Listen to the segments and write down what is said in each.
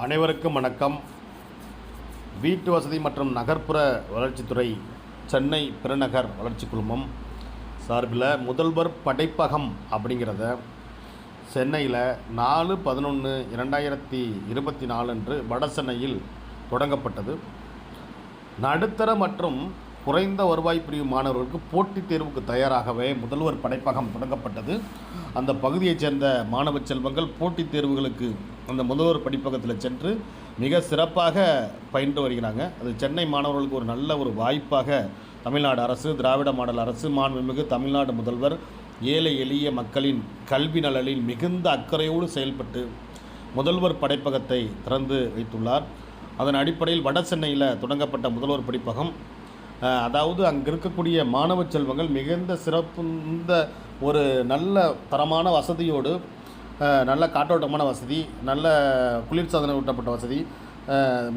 அனைவருக்கும் வணக்கம். வீட்டு வசதி மற்றும் நகர்ப்புற வளர்ச்சித்துறை சென்னை பெருநகர் வளர்ச்சி குழுமம் சார்பில் முதல்வர் படைப்பகம் அப்படிங்கிறத சென்னையில் நாலு பதினொன்று இரண்டாயிரத்தி இருபத்தி நாலு அன்று வட சென்னையில் தொடங்கப்பட்டது. நடுத்தர மற்றும் குறைந்த வருவாய் பிரிவு மாணவர்களுக்கு போட்டித் தேர்வுக்கு தயாராகவே முதல்வர் படைப்பகம் தொடங்கப்பட்டது. அந்த பகுதியைச் சேர்ந்த மாணவ செல்வங்கள் போட்டித் தேர்வுகளுக்கு அந்த முதல்வர் படிப்பகத்தில் சென்று மிக சிறப்பாக பயின்று வருகிறாங்க. அது சென்னை மாணவர்களுக்கு ஒரு நல்ல ஒரு வாய்ப்பாக தமிழ்நாடு அரசு திராவிட மாடல் அரசு மாண்புமிகு தமிழ்நாடு முதல்வர் ஏழை எளிய மக்களின் கல்வி நலனில் மிகுந்த அக்கறையோடு செயல்பட்டு முதல்வர் படைப்பகத்தை திறந்து வைத்துள்ளார். அதன் அடிப்படையில் வட சென்னையில் தொடங்கப்பட்ட முதல்வர் படிப்பகம் அதாவது அங்கே இருக்கக்கூடிய மாணவ செல்வங்கள் மிகுந்த சிறப்புந்த ஒரு நல்ல தரமான வசதியோடு நல்ல காற்றோட்டமான வசதி நல்ல குளிர்சாதன ஊட்டப்பட்ட வசதி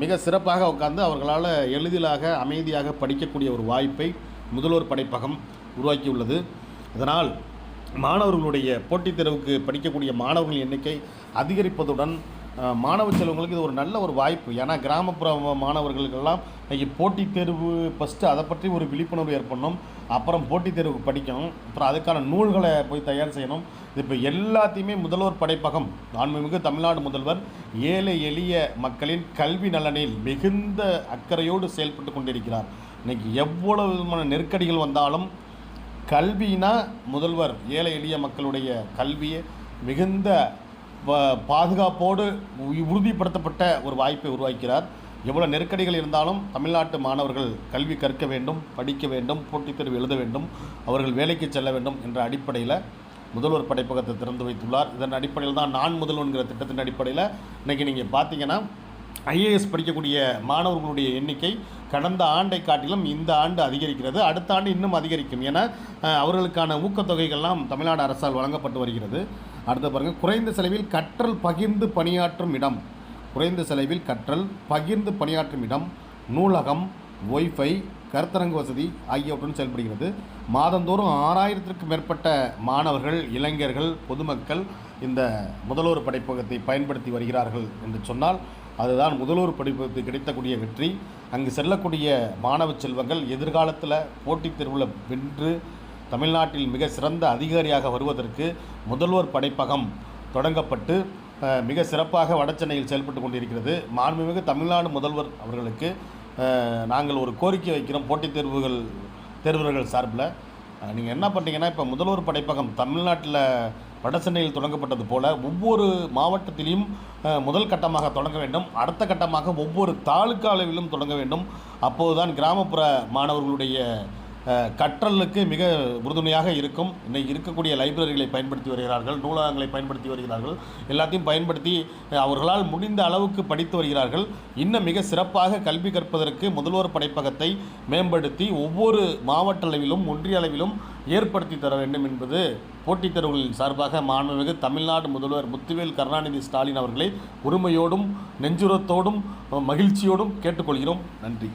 மிக சிறப்பாக உட்கார்ந்து அவர்களால் எளிதிலாக அமைதியாக படிக்கக்கூடிய ஒரு வாய்ப்பை முதல்வர் படைப்பகம் உருவாக்கியுள்ளது. இதனால் மாணவர்களுடைய போட்டித் தேர்வுக்கு படிக்கக்கூடிய மாணவர்கள் எண்ணிக்கை அதிகரிப்பதுடன் மாணவ செல்வங்களுக்கு இது ஒரு நல்ல ஒரு வாய்ப்பு. ஏன்னா கிராமப்புற மாணவர்களுக்கெல்லாம் இன்றைக்கி போட்டித் தேர்வு ஃபஸ்ட்டு அதை பற்றி ஒரு விழிப்புணர்வு ஏற்படணும். அப்புறம் போட்டித் தேர்வுக்கு படிக்கணும். அப்புறம் அதுக்கான நூல்களை போய் தயார் செய்யணும். இப்போ எல்லாத்தையுமே முதல்வர் படைப்பகம் மாண்புமிகு தமிழ்நாடு முதல்வர் ஏழை எளிய மக்களின் கல்வி நலனில் மிகுந்த அக்கறையோடு செயல்பட்டு கொண்டிருக்கிறார். இன்றைக்கி எவ்வளவு விதமான நெருக்கடிகள் வந்தாலும் கல்வினா முதல்வர் ஏழை எளிய மக்களுடைய கல்வியை மிகுந்த பாதுகாப்போடு உறுதிப்படுத்தப்பட்ட ஒரு வாய்ப்பை உருவாக்கிறார். எவ்வளோ நெருக்கடிகள் இருந்தாலும் தமிழ்நாட்டு மாணவர்கள் கல்வி கற்க வேண்டும் படிக்க வேண்டும் போட்டித் தேர்வு எழுத வேண்டும் அவர்கள் வேலைக்கு செல்ல வேண்டும் என்ற அடிப்படையில் முதல்வர் படைப்பகத்தை திறந்து வைத்துள்ளார். இதன் அடிப்படையில் தான் நான் முதல்வன்கிற திட்டத்தின் அடிப்படையில் இன்றைக்கி நீங்கள் பார்த்தீங்கன்னா ஐஏஎஸ் படிக்கக்கூடிய மாணவர்களுடைய எண்ணிக்கை கடந்த ஆண்டை காட்டிலும் இந்த ஆண்டு அதிகரிக்கிறது. அடுத்த ஆண்டு இன்னும் அதிகரிக்கும் என அவர்களுக்கான ஊக்கத்தொகைகள்லாம் தமிழ்நாடு அரசால் வழங்கப்பட்டு வருகிறது. அடுத்து பாருங்கள் குறைந்த செலவில் கற்றல் பகிர்ந்து பணியாற்றும் இடம். குறைந்த செலவில் கற்றல் பகிர்ந்து பணியாற்றும் இடம். நூலகம் ஒய்ஃபை கருத்தரங்கு வசதி ஆகியவற்றுடன் செயல்படுகிறது. மாதந்தோறும் ஆறாயிரத்திற்கும் மேற்பட்ட மாணவர்கள் இளைஞர்கள் பொதுமக்கள் இந்த முதல்வர் படைப்பகத்தை பயன்படுத்தி வருகிறார்கள் என்று சொன்னால் அதுதான் முதல்வர் படிப்பகத்துக்கு கிடைத்தக்கூடிய வெற்றி. அங்கு செல்லக்கூடிய மாணவ செல்வங்கள் எதிர்காலத்தில் போட்டித் தேர்வில் வென்று தமிழ்நாட்டில் மிக சிறந்த அதிகாரியாக வருவதற்கு முதல்வர் படைப்பகம் தொடங்கப்பட்டு மிக சிறப்பாக வடசென்னையில் செயல்பட்டு கொண்டிருக்கிறது. மாண்புமிகு தமிழ்நாடு முதல்வர் அவர்களுக்கு நாங்கள் ஒரு கோரிக்கை வைக்கிறோம் போட்டித் தேர்வுகள் தேர்வர்கள் சார்பில். நீங்கள் என்ன பண்ணுறீங்கன்னா இப்போ முதல்வர் படைப்பகம் தமிழ்நாட்டில் வடசென்னையில் தொடங்கப்பட்டது போல ஒவ்வொரு மாவட்டத்திலையும் முதல் கட்டமாக தொடங்க வேண்டும். அடுத்த கட்டமாக ஒவ்வொரு தாலுக்கா அளவிலும் தொடங்க வேண்டும். அப்போதுதான் கிராமப்புற மாணவர்களுடைய கற்றலுக்கு மிக உறுதுணையாக இருக்கும். இன்னைக்கு இருக்கக்கூடிய லைப்ரரிகளை பயன்படுத்தி வருகிறார்கள் நூலகங்களை பயன்படுத்தி வருகிறார்கள். எல்லாத்தையும் பயன்படுத்தி அவர்களால் முடிந்த அளவுக்கு படித்து வருகிறார்கள். இன்னும் மிக சிறப்பாக கல்வி கற்பதற்கு முதல்வர் படைப்பகத்தை மேம்படுத்தி ஒவ்வொரு மாவட்ட அளவிலும் ஒன்றிய அளவிலும் ஏற்படுத்தி தர வேண்டும் என்பது போட்டித் தேர்வுகளின் சார்பாக மாண்புமிகு தமிழ்நாடு முதல்வர் முத்துவேல் கருணாநிதி ஸ்டாலின் அவர்களை உரிமையோடும் நெஞ்சுரத்தோடும் மகிழ்ச்சியோடும் கேட்டுக்கொள்கிறோம். நன்றி.